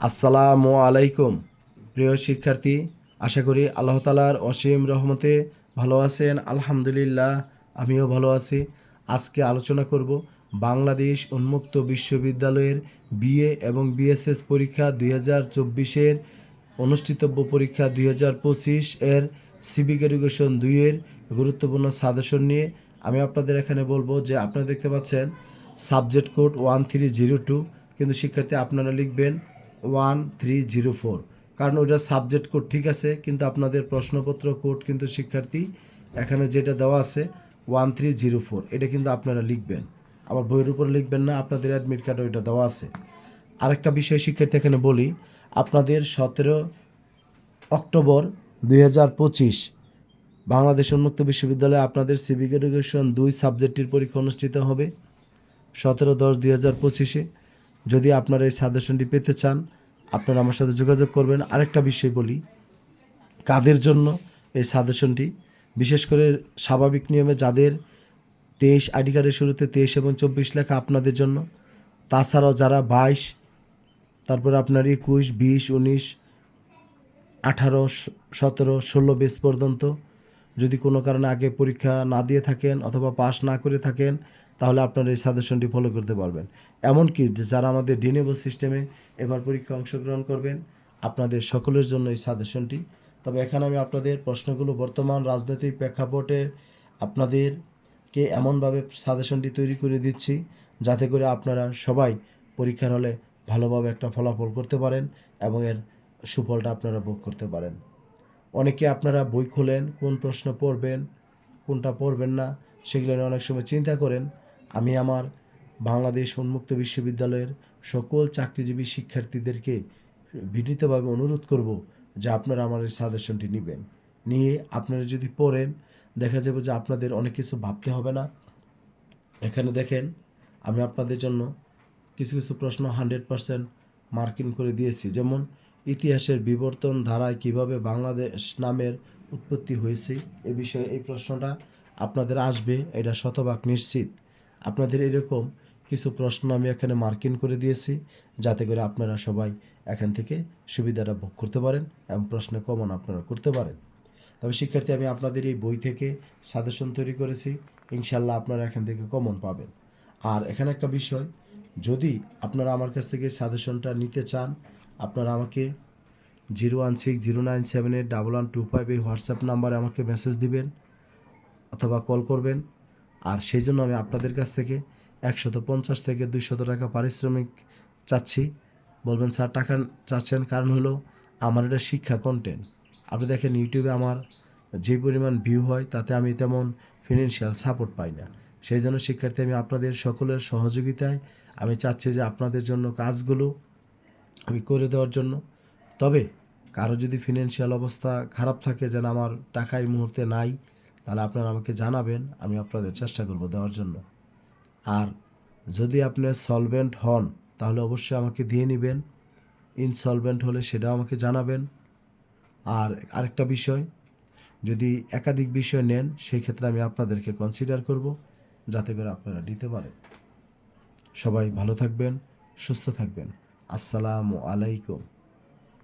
আসসালামু আলাইকুম। প্রিয় শিক্ষার্থী, আশা করি আল্লাহ তালার অসীম রহমতে ভালো আছেন। আলহামদুলিল্লাহ, আমিও ভালো আছি। আজকে আলোচনা করব বাংলাদেশ উন্মুক্ত বিশ্ববিদ্যালয়ের বিএ এবং বিএসএস পরীক্ষা দুই হাজার চব্বিশের অনুষ্ঠিতব্য পরীক্ষা দুই হাজার পঁচিশ এর সিভিক এডুকেশন দুইয়ের গুরুত্বপূর্ণ সাজেশন নিয়ে আমি আপনাদের এখানে বলব যে আপনারা দেখতে পাচ্ছেন subject code one three zero two. কিন্তু শিক্ষার্থী, আপনারা লিখবেন ওয়ান থ্রি জিরো ফোর কারণ ওটা সাবজেক্ট কোড ঠিক আছে, কিন্তু আপনাদের প্রশ্নপত্র কোড কিন্তু শিক্ষার্থী, এখানে যেটা দেওয়া আছে ওয়ান থ্রি জিরো ফোর এটা কিন্তু আপনারা লিখবেন। আবার বইয়ের উপরে লিখবেন না, আপনাদের অ্যাডমিট কার্ডে ওইটা দেওয়া আছে। আরেকটা বিষয় শিক্ষার্থী এখানে বলি, আপনাদের সতেরো অক্টোবর দুই হাজার পঁচিশ, বাংলাদেশ উন্মুক্ত বিশ্ববিদ্যালয়ে আপনাদের সিভিক এডুকেশন দুই সাবজেক্টের পরীক্ষা অনুষ্ঠিত হবে। সতেরো দশ দুই হাজার পঁচিশে যদি আপনারা এই সাজেশনটি পেতে চান, আপনারা আমার সাথে যোগাযোগ করবেন। আরেকটা বিষয় বলি, কাদের জন্য এই সাজেশনটি বিশেষ করে স্বাভাবিক নিয়মে যাদের তেইশ আইডি কার্ডের শুরুতে তেইশ এবং চব্বিশ লেখা আপনাদের জন্য, তাছাড়াও যারা বাইশ, তারপরে আপনার একুশ, বিশ, উনিশ, আঠারো সতেরো, ষোলো বেস পর্যন্ত যদি কোনো কারণে আগে পরীক্ষা না দিয়ে থাকেন অথবা পাস না করে থাকেন, তাহলে আপনারা এই সাজেশনটি ফলো করতে পারবেন। এমনকি যারা আমাদের ডিনেবল সিস্টেমে এবার পরীক্ষা অংশগ্রহণ করবেন, আপনাদের সকলের জন্য এই সাজেশনটি। তবে এখানে আমি আপনাদের প্রশ্নগুলো বর্তমান রাজনৈতিক প্রেক্ষাপটে আপনাদেরকে এমনভাবে সাজেশনটি তৈরি করে দিচ্ছি, যাতে করে আপনারা সবাই পরীক্ষার হলে ভালোভাবে একটা ফলাফল করতে পারেন এবং এর সুফলটা আপনারা ভোগ করতে পারেন। অনেকে আপনারা বই খোলেন, কোন প্রশ্ন পড়বেন, কোনটা পড়বেন না, সেগুলো নিয়ে অনেক সময় চিন্তা করেন। আমি আমার বাংলাদেশ উন্মুক্ত বিশ্ববিদ্যালয়ের সকল চাকরিজীবী শিক্ষার্থীদেরকে বিনীতভাবে অনুরোধ করব যে আপনারা আমার এই সাজেশনটি নেবেন। নিয়ে আপনারা যদি পড়েন, দেখা যাবে যে আপনাদের অনেক কিছু ভাবতে হবে না। এখানে দেখেন, আমি আপনাদের জন্য কিছু কিছু প্রশ্ন হান্ড্রেড পারসেন্ট মার্কিং করে দিয়েছি। যেমন ইতিহাসের বিবর্তন ধারায় কীভাবে বাংলাদেশ নামের উৎপত্তি হয়েছে এ বিষয়ে এই প্রশ্নটা আপনাদের আসবে, এটা শতভাগ নিশ্চিত। আপনাদের এরকম কিছু প্রশ্ন আমি এখানে মার্কিন করে দিয়েছি, যাতে করে আপনারা সবাই এখান থেকে সুবিধাটা ভোগ করতে পারেন এবং প্রশ্ন কমন আপনারা করতে পারেন। তবে শিক্ষার্থী, আমি আপনাদের এই বই থেকে সাজেশন তৈরি করেছি ইনশাল্লাহ আপনারা এখান থেকে কমন পাবেন। আর এখানে একটা বিষয়, যদি আপনারা আমার কাছ থেকে সাজেশনটা নিতে চান আপনারা আমাকে zero one six zero nine seven eight double one two five এই হোয়াটসঅ্যাপ নাম্বারে আমাকে মেসেজ দিবেন অথবা কল করবেন। আর সেই জন্য আমি আপনাদের কাছ থেকে একশত পঞ্চাশ থেকে দুইশত টাকা পারিশ্রমিক চাচ্ছি। বলবেন, স্যার, টাকা চাচ্ছেন কারণ হলো আমার এটা শিক্ষা কন্টেন্ট আপনি দেখেন ইউটিউবে আমার যে পরিমাণ ভিউ হয়, তাতে আমি তেমন ফিনান্সিয়াল সাপোর্ট পাই না। সেই জন্য শিক্ষার্থী, আমি আপনাদের সকলের সহযোগিতায় আমি চাচ্ছি যে আপনাদের জন্য কাজগুলো আমি করে দেওয়ার জন্য। তবে কারও যদি ফিনান্সিয়াল অবস্থা খারাপ থাকে, যেন আমার টাকা এই মুহূর্তে নাই, তাহলে আপনারা আমাকে জানাবেন, আমি আপনাদের চেষ্টা করব দেওয়ার জন্য। আর যদি আপনি সলভেন্ট হন, তাহলে অবশ্যই আমাকে দিয়ে নেবেন। ইনসলভেন্ট হলে সেটাও আমাকে জানাবেন। আর আরেকটা বিষয়, যদি একাধিক বিষয় নেন সেই ক্ষেত্রে আমি আপনাদেরকে কনসিডার করব, যাতে করে আপনারা দিতে পারেন। সবাই ভালো থাকবেন, সুস্থ থাকবেন। আসসালামু আলাইকুম।